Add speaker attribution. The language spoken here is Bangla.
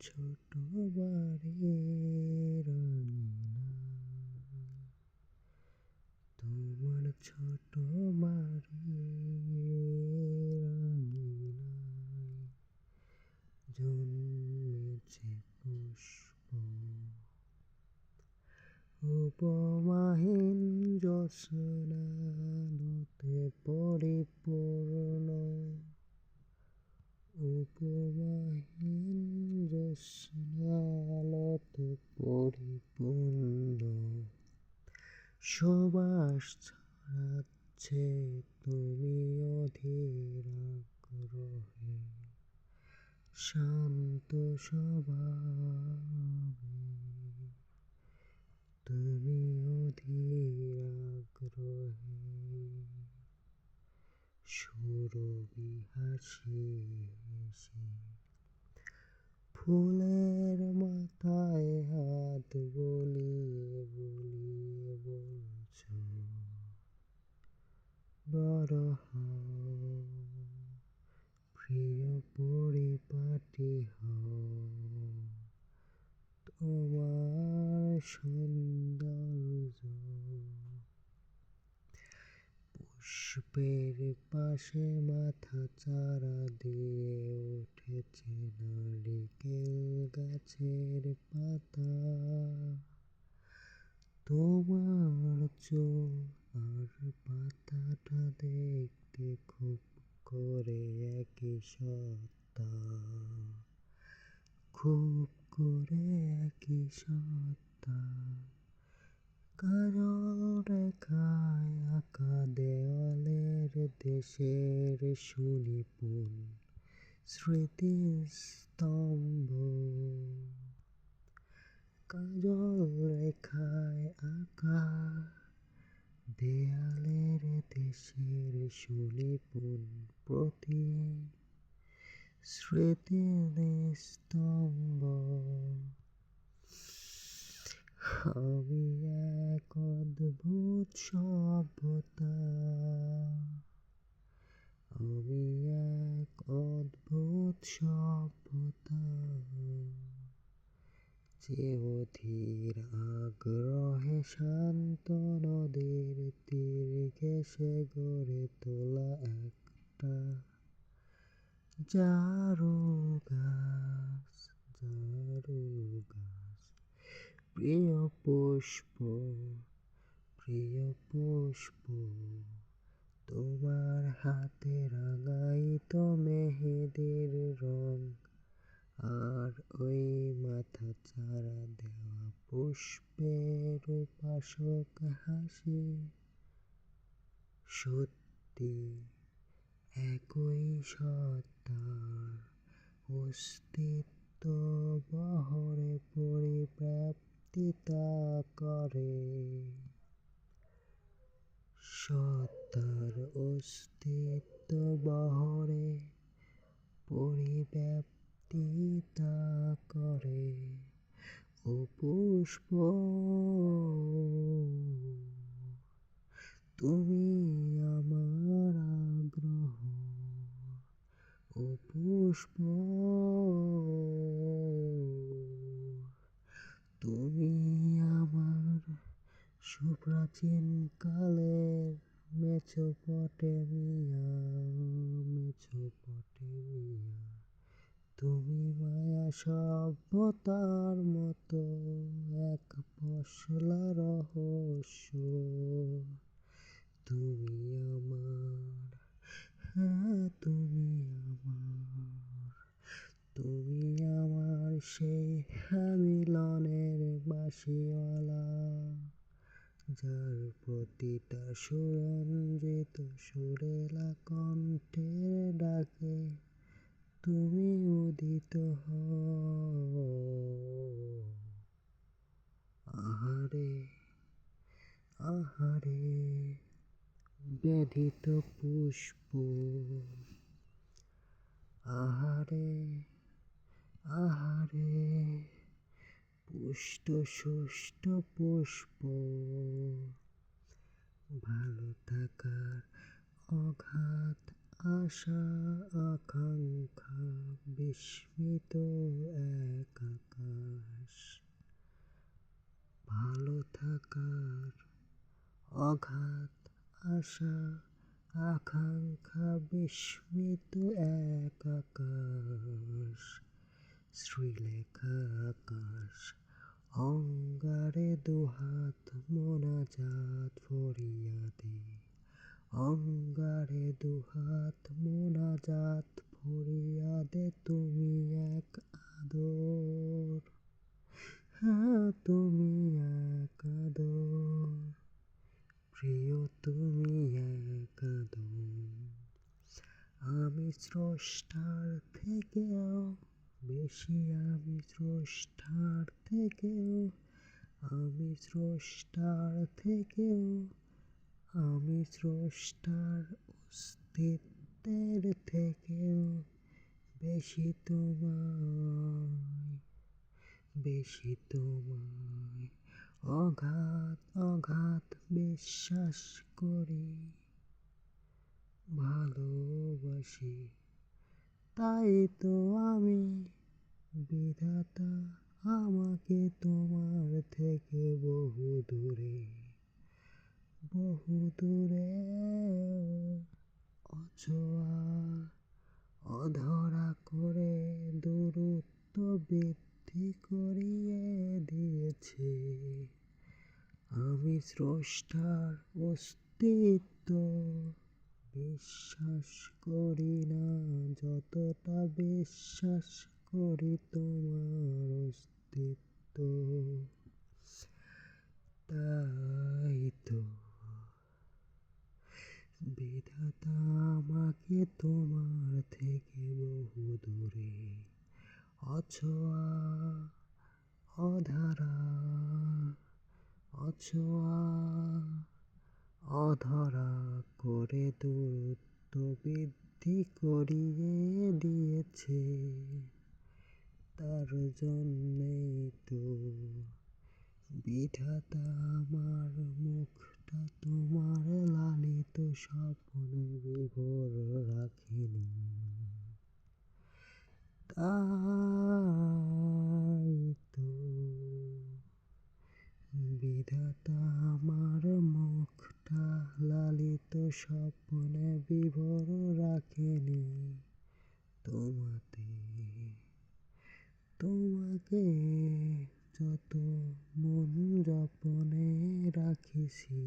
Speaker 1: ছোট আঙিনায় তোমার ছোট বাড়ির আঙিনায় জন্মেছে পুষ্প। উপমাহীন জ্যোৎস্নালোতে সুবাস ছড়াচ্ছে তুমি অধীর আগ্রহে, শান্ত স্বভাবে তুমি অধীর আগ্রহে। সুরভি হাসি হেসে ফুলের মাথায় হাত বলিয়ে পুষ্পের পাশে মাথা চারা দিয়ে উঠেছে নারিকেল গাছের পাতা। তোমার চুল আর পাতাটা দেখতে খুব করে একই সত্তা। খুব করে একই সত্তা। কাজল রেখায় আঁকা দেওয়ালের দেশের সুনিপুণ স্মৃতিস্তম্ভ। কাজল রেখায় আঁকা দেয়ালের দেশের সুনিপুণ প্রতি স্মৃতিস্তম্ভ আমি এক অদ্ভুত সভ্যতা। আমি এক অদ্ভুত সভ্যতা। যে অধীর আগ্রহে শান্ত নদীর তীর ঘেঁষে গড়ে তোলা একটা জারু গাছ জারু গাছ। প্রিয় পুষ্প প্রিয় পুষ্প, তোমার হাতে রাঙাই তো মেহেদির রং। আর ওই মাথা চারা দেওয়া পুষ্পের উপাসক হাসি। সত্যি একই সত্তার অস্তিত্ব বহরে পরিব্যাপ্তিতা করে। সত্তার অস্তিত্ব বহরে পরিব্যাপ্তিতা করে। ও পুষ্প তুমি আমার আগ্রহ। ও পুষ্প তুমি আমার সুপ্রাচীন কালের মেছোপটেমিয়া মেছোপটেমিয়া তুমি মায়া সভ্যতার মতো এক পশলা রহস্য। তুমি আমার হ্যাঁ তুমি আমার তুমি আমার সেই মিলনের বাসিওয়ালা যার প্রতিটা সুরঞ্জিত সুরেলা কণ্ঠের ডাকে, তুমি উদিত আহারে আহারে, ব্যথিত পুষ্প। আহারে আহারে। পুষ্ট সুষ্ট পুষ্প। ভালো থাকার অগাধ আশা, আকাঙ্ক্ষা বিস্মিত এক আকাশ ভালো থাকার অগাধ আশা, আকাঙ্ক্ষা বিস্মিত এক আকাশ শ্রীলেখা আকাশ অঙ্গারে দুহাত মোনাজাত ফরিয়াদে অঙ্গারে দুহাত মোনাজাত ফরিয়াদে তুমি এক আদর। হ্যাঁ তুমি এক আদর। প্রিয়, তুমি এক আদর। আমি স্রষ্টার থেকেও বেশি আমি স্রষ্টার থেকেও, আমি স্রষ্টার থেকেও, আমি স্রষ্টার অস্তিত্বের থেকেও বেশি তোমায় বেশি তোমায় অগাধ অগাধ বিশ্বাস করি, ভালোবাসি, তাই তো আমি বিধাতা, আমাকে তোমার থেকে বহু দূরে বহু দূরে অছোয়া অধরা করে দূরত্ব বৃদ্ধি করিয়ে দিয়েছে। আমি স্রষ্টার অস্তিত্ব বিশ্বাস করি না, যতটা বিশ্বাস করি তোমার অস্তিত্ব। তাই তো বিধাতা আমাকে তোমার থেকে বহু দূরে অছোয়া অধারা অছোয়া অধরা করে দূরত্ব বৃদ্ধি করিয়ে দিয়েছে। তার জন্যেই তো বিধাতা আমার মুখটা তোমার লালিত স্বপ্নে বিভোর রাখেনি। তাই তো বিধাতা আমার মুখটা লালিত স্বপ্নে বিভোর রাখেনি। তোমাতে তোমাকে যত মন যপনে রাখিছি।